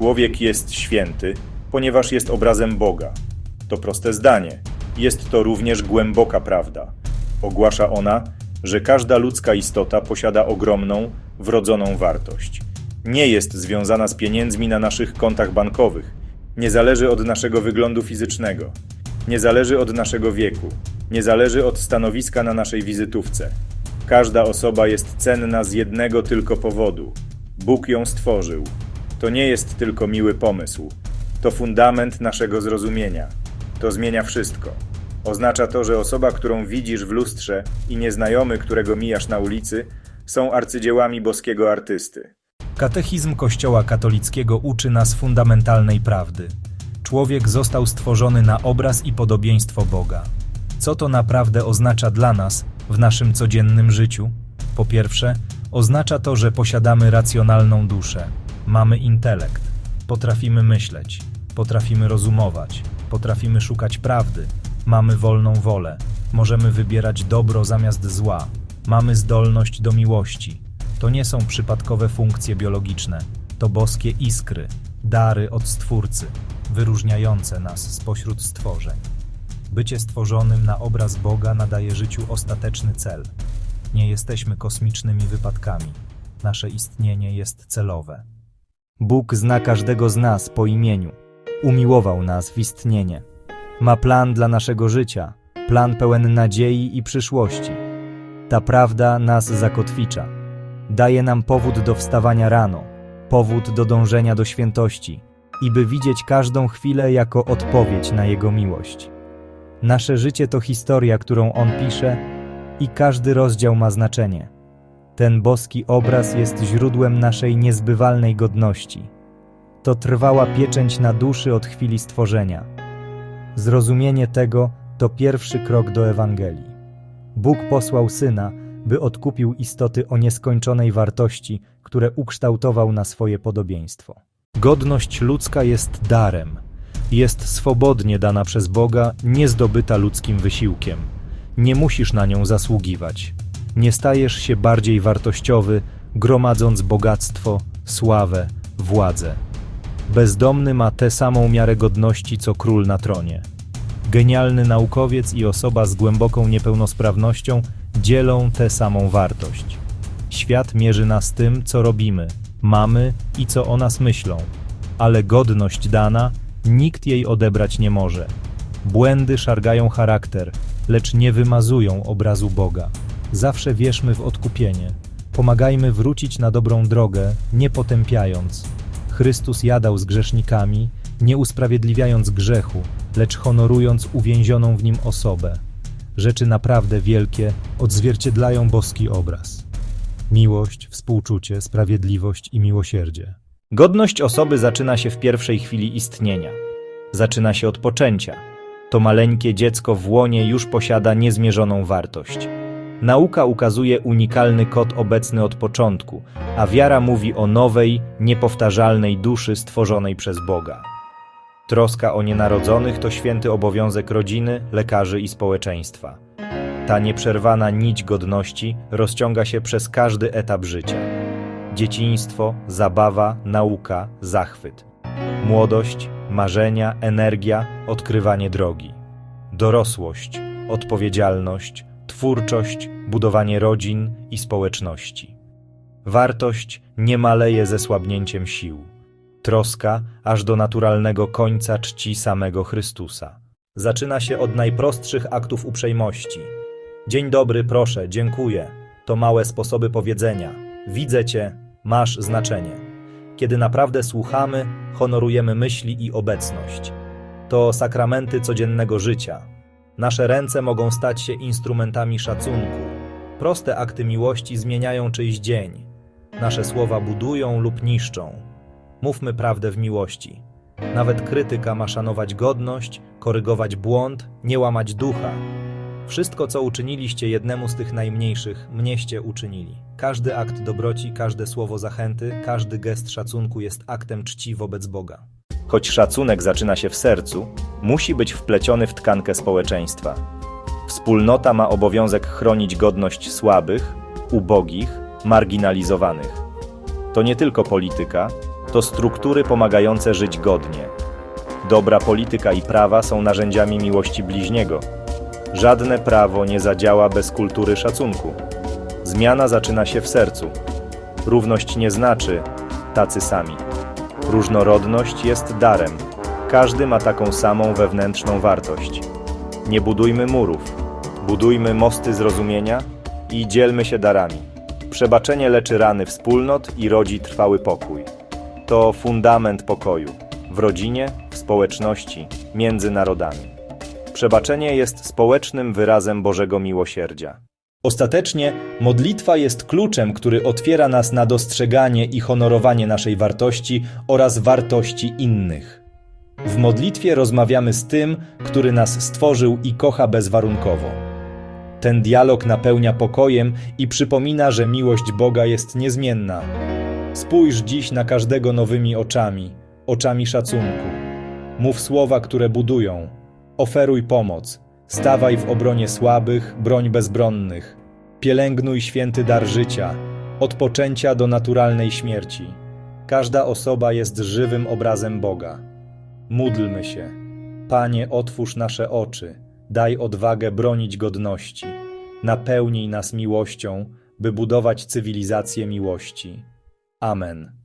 Człowiek jest święty, ponieważ jest obrazem Boga. To proste zdanie. Jest to również głęboka prawda. Ogłasza ona, że każda ludzka istota posiada ogromną, wrodzoną wartość. Nie jest związana z pieniędzmi na naszych kontach bankowych. Nie zależy od naszego wyglądu fizycznego. Nie zależy od naszego wieku. Nie zależy od stanowiska na naszej wizytówce. Każda osoba jest cenna z jednego tylko powodu. Bóg ją stworzył. To nie jest tylko miły pomysł. To fundament naszego zrozumienia. To zmienia wszystko. Oznacza to, że osoba, którą widzisz w lustrze i nieznajomy, którego mijasz na ulicy, są arcydziełami boskiego artysty. Katechizm Kościoła katolickiego uczy nas fundamentalnej prawdy. Człowiek został stworzony na obraz i podobieństwo Boga. Co to naprawdę oznacza dla nas w naszym codziennym życiu? Po pierwsze, oznacza to, że posiadamy racjonalną duszę, mamy intelekt, potrafimy myśleć, potrafimy rozumować, potrafimy szukać prawdy, mamy wolną wolę, możemy wybierać dobro zamiast zła, mamy zdolność do miłości. To nie są przypadkowe funkcje biologiczne, to boskie iskry, dary od Stwórcy, wyróżniające nas spośród stworzeń. Bycie stworzonym na obraz Boga nadaje życiu ostateczny cel. Nie jesteśmy kosmicznymi wypadkami. Nasze istnienie jest celowe. Bóg zna każdego z nas po imieniu. Umiłował nas w istnienie. Ma plan dla naszego życia, plan pełen nadziei i przyszłości. Ta prawda nas zakotwicza. Daje nam powód do wstawania rano, powód do dążenia do świętości i by widzieć każdą chwilę jako odpowiedź na Jego miłość. Nasze życie to historia, którą On pisze i każdy rozdział ma znaczenie. Ten boski obraz jest źródłem naszej niezbywalnej godności. To trwała pieczęć na duszy od chwili stworzenia. Zrozumienie tego to pierwszy krok do Ewangelii. Bóg posłał Syna, by odkupił istoty o nieskończonej wartości, które ukształtował na swoje podobieństwo. Godność ludzka jest darem. Jest swobodnie dana przez Boga, nie zdobyta ludzkim wysiłkiem. Nie musisz na nią zasługiwać. Nie stajesz się bardziej wartościowy, gromadząc bogactwo, sławę, władzę. Bezdomny ma tę samą miarę godności co król na tronie. Genialny naukowiec i osoba z głęboką niepełnosprawnością dzielą tę samą wartość. Świat mierzy nas tym, co robimy, mamy i co o nas myślą, ale godność dana nikt jej odebrać nie może. Błędy szargają charakter, lecz nie wymazują obrazu Boga. Zawsze wierzmy w odkupienie. Pomagajmy wrócić na dobrą drogę, nie potępiając. Chrystus jadał z grzesznikami, nie usprawiedliwiając grzechu, lecz honorując uwięzioną w nim osobę. Rzeczy naprawdę wielkie odzwierciedlają boski obraz. Miłość, współczucie, sprawiedliwość i miłosierdzie. Godność osoby zaczyna się w pierwszej chwili istnienia. Zaczyna się od poczęcia. To maleńkie dziecko w łonie już posiada niezmierzoną wartość. Nauka ukazuje unikalny kod obecny od początku, a wiara mówi o nowej, niepowtarzalnej duszy stworzonej przez Boga. Troska o nienarodzonych to święty obowiązek rodziny, lekarzy i społeczeństwa. Ta nieprzerwana nić godności rozciąga się przez każdy etap życia. Dzieciństwo, zabawa, nauka, zachwyt. Młodość, marzenia, energia, odkrywanie drogi. Dorosłość, odpowiedzialność, twórczość, budowanie rodzin i społeczności. Wartość nie maleje ze słabnięciem sił. Troska aż do naturalnego końca czci samego Chrystusa. Zaczyna się od najprostszych aktów uprzejmości. Dzień dobry, proszę, dziękuję. To małe sposoby powiedzenia. Widzę cię, masz znaczenie. Kiedy naprawdę słuchamy, honorujemy myśli i obecność. To sakramenty codziennego życia. Nasze ręce mogą stać się instrumentami szacunku. Proste akty miłości zmieniają czyjś dzień. Nasze słowa budują lub niszczą. Mówmy prawdę w miłości. Nawet krytyka ma szanować godność, korygować błąd, nie łamać ducha. Wszystko, co uczyniliście jednemu z tych najmniejszych, mnieście uczynili. Każdy akt dobroci, każde słowo zachęty, każdy gest szacunku jest aktem czci wobec Boga. Choć szacunek zaczyna się w sercu, musi być wpleciony w tkankę społeczeństwa. Wspólnota ma obowiązek chronić godność słabych, ubogich, marginalizowanych. To nie tylko polityka, to struktury pomagające żyć godnie. Dobra polityka i prawa są narzędziami miłości bliźniego. Żadne prawo nie zadziała bez kultury szacunku. Zmiana zaczyna się w sercu. Równość nie znaczy tacy sami. Różnorodność jest darem. Każdy ma taką samą wewnętrzną wartość. Nie budujmy murów, budujmy mosty zrozumienia i dzielmy się darami. Przebaczenie leczy rany wspólnot i rodzi trwały pokój. To fundament pokoju w rodzinie, w społeczności, między narodami. Przebaczenie jest społecznym wyrazem Bożego miłosierdzia. Ostatecznie modlitwa jest kluczem, który otwiera nas na dostrzeganie i honorowanie naszej wartości oraz wartości innych. W modlitwie rozmawiamy z tym, który nas stworzył i kocha bezwarunkowo. Ten dialog napełnia pokojem i przypomina, że miłość Boga jest niezmienna. Spójrz dziś na każdego nowymi oczami, oczami szacunku. Mów słowa, które budują. Oferuj pomoc. Stawaj w obronie słabych, broń bezbronnych. Pielęgnuj święty dar życia, od poczęcia do naturalnej śmierci. Każda osoba jest żywym obrazem Boga. Módlmy się. Panie, otwórz nasze oczy, daj odwagę bronić godności. Napełnij nas miłością, by budować cywilizację miłości. Amen.